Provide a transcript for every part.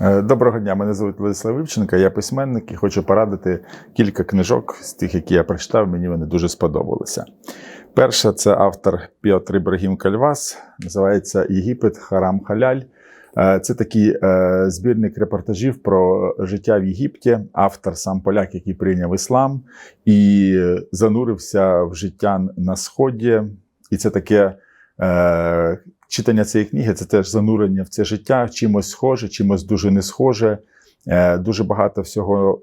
Е, Доброго дня, мене звуть Владислав Вивченко, я письменник і хочу порадити кілька книжок з тих, які я прочитав, мені вони дуже сподобалися. Перша це автор Піотр Ібрагім Кальвас, називається Єгипет Харам Халяль. Е, Це такий е, збірник репортажів про життя в Єгипті. Автор сам поляк, який прийняв іслам і занурився в життя на Сході. І це таке читання цієї книги це теж занурення в це життя, чимось схоже, чимось дуже не схоже. Е, Дуже багато всього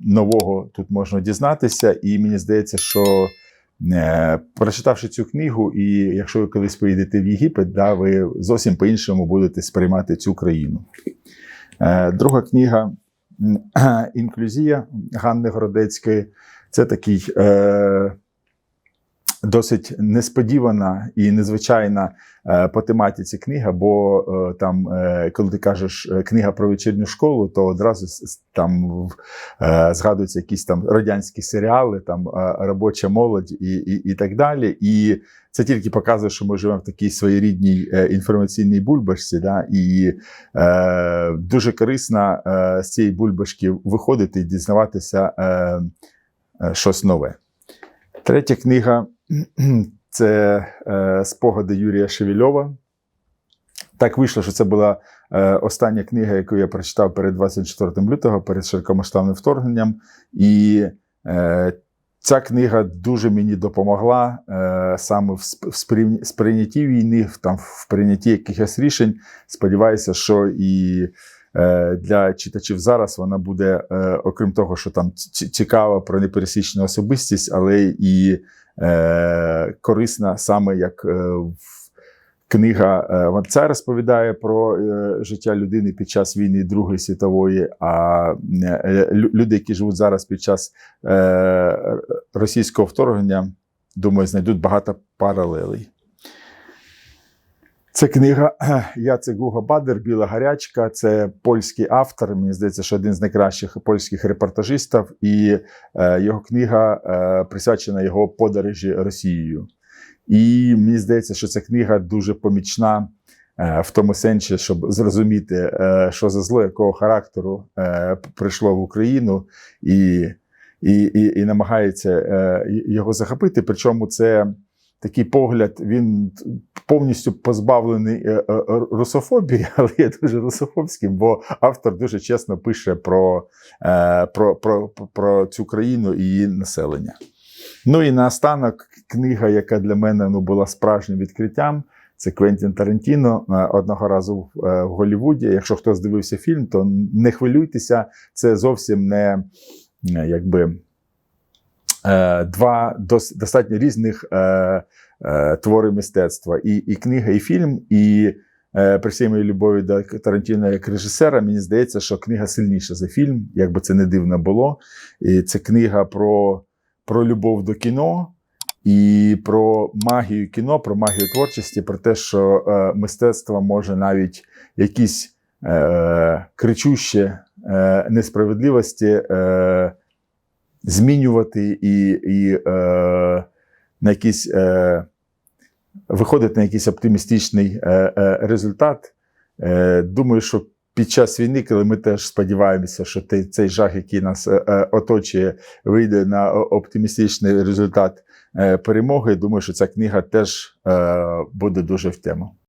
нового тут можна дізнатися, і мені здається, що е, прочитавши цю книгу, і якщо ви колись поїдете в Єгипет, да, ви зовсім по-іншому будете сприймати цю країну. Е, Друга книга Інклюзія Ганни Городецької. Це такий досить несподівана і незвичайна е, по тематиці книга, бо е, там, е, коли ти кажеш книга про вечірню школу, то одразу там згадуються якісь там радянські серіали, там робоча молодь і, і, і так далі. І це тільки показує, що ми живемо в такій своєрідній інформаційній бульбашці, да, і е, дуже корисно е, з цієї бульбашки виходити і дізнаватися е, щось нове. Третя книга це е, спогади Юрія Шевільова. Так вийшло, що це була е, остання книга, яку я прочитав перед 24 лютого, перед широкомасштабним вторгненням. І е, ця книга дуже мені допомогла е, саме в сприйнятті війни, в, там, в прийнятті якихось рішень. Сподіваюся, що і для читачів зараз вона буде, е, окрім того, що там цікава про непересічну особистість, але і е, корисна саме як е, книга. е, Це розповідає про е, життя людини під час війни Другої світової, а е, люди, які живуть зараз під час е, російського вторгнення, думаю, знайдуть багато паралелей. Це книга Яцек Гуго Бадер Біла гарячка. Це польський автор. Мені здається, що один з найкращих польських репортажистів, і е, його книга е, присвячена його подорожі Росією. І мені здається, що ця книга дуже помічна е, в тому сенсі, щоб зрозуміти, е, що за зло, якого характеру е, прийшло в Україну, і, і, і, і намагається е, його захопити. Причому це такий погляд, він повністю позбавлений е, е, русофобії, але є дуже русофобським, бо автор дуже чесно пише про, е, про, про, про цю країну і її населення. Ну і наостанок книга, яка для мене ну, була справжнім відкриттям. Це Квентін Тарантіно е, одного разу в, е, Голлівуді. Якщо хтось дивився фільм, то не хвилюйтеся, це зовсім не е, якби е, два дос, достатньо різних е, е, твори мистецтва. І, і книга, і фільм, і е, при всій моїй любові до Тарантіно як режисера, мені здається, що книга сильніша за фільм, як би це не дивно було. І це книга про, про любов до кіно. І про магію кіно, про магію творчості, про те, що е, мистецтво може навіть якісь е, кричущі е, несправедливості е, змінювати і, і е, на якийсь, е, виходити на якийсь оптимістичний е, е, результат. Е, думаю, що під час війни, коли ми теж сподіваємося, що той, цей жах, який нас е, е, оточує, вийде на оптимістичний результат е, перемоги, думаю, що ця книга теж е, буде дуже в тему.